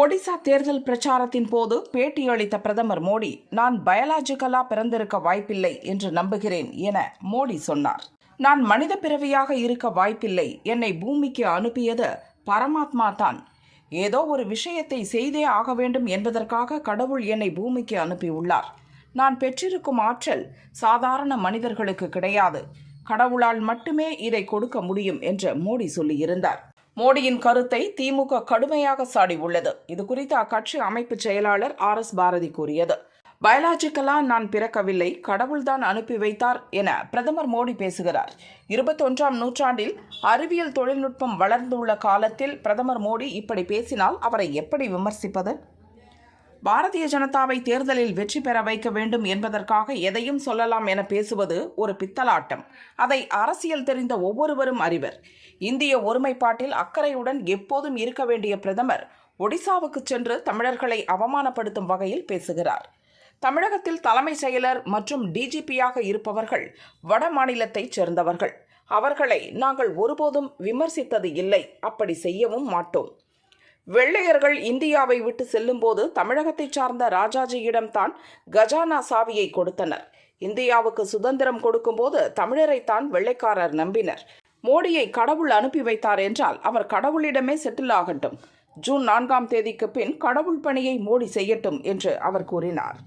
ஒடிசா தேர்தல் பிரச்சாரத்தின் போது பேட்டியளித்த பிரதமர் மோடி நான் பயாலாஜிக்கலா பிறந்திருக்க வாய்ப்பில்லை என்று நம்புகிறேன் என மோடி சொன்னார். நான் மனித பிறவியாக இருக்க வாய்ப்பில்லை. என்னை பூமிக்கு அனுப்பியது பரமாத்மா தான். ஏதோ ஒரு விஷயத்தை செய்தே ஆக வேண்டும் என்பதற்காக கடவுள் என்னை பூமிக்கு அனுப்பியுள்ளார் நான் பெற்றிருக்கும் ஆற்றல் சாதாரண மனிதர்களுக்கு கிடையாது. கடவுளால் மட்டுமே இதை கொடுக்க முடியும் என்று மோடி சொல்லியிருந்தார். மோடியின் கருத்தை திமுக கடுமையாக சாடியுள்ளது. இதுகுறித்து அக்கட்சி அமைப்பு செயலாளர் ஆர் எஸ் பாரதி கூறியது. பயாலாஜிக்கலா நான் பிறக்கவில்லை கடவுள்தான் அனுப்பி வைத்தார் என பிரதமர் மோடி பேசுகிறார். இருபத்தொன்றாம் நூற்றாண்டில் அறிவியல் தொழில்நுட்பம் வளர்ந்துள்ள காலத்தில் பிரதமர் மோடி இப்படி பேசினால் அவரை எப்படி விமர்சிப்பது? பாரதிய ஜனதாவை தேர்தலில் வெற்றி பெற வைக்க வேண்டும் என்பதற்காக எதையும் சொல்லலாம் என பேசுவது ஒரு பித்தலாட்டம். அதை அரசியல் தெரிந்த ஒவ்வொருவரும் அறிவர். இந்திய ஒருமைப்பாட்டில் அக்கறையுடன் எப்போதும் இருக்க வேண்டிய பிரதமர் ஒடிசாவுக்கு சென்று தமிழர்களை அவமானப்படுத்தும் வகையில் பேசுகிறார். தமிழகத்தில் தலைமைச் செயலர் மற்றும் டிஜிபியாக இருப்பவர்கள் வட மாநிலத்தைச் சேர்ந்தவர்கள். அவர்களை நாங்கள் ஒருபோதும் விமர்சித்தது இல்லை. அப்படி செய்யவும் மாட்டோம். வெள்ளையர்கள் இந்தியாவை விட்டு செல்லும்போது தமிழகத்தைச் சார்ந்த ராஜாஜியிடம்தான் கஜானா சாவியை கொடுத்தனர். இந்தியாவுக்கு சுதந்திரம் கொடுக்கும்போது தமிழரைத்தான் வெள்ளைக்காரர் நம்பினர். மோடியை கடவுள் அனுப்பி வைத்தார் என்றால் அவர் கடவுளிடமே செட்டில் ஆகட்டும். ஜூன் நான்காம் தேதிக்கு பின் கடவுள் பணியை மோடி செய்யட்டும் என்று அவர் கூறினார்.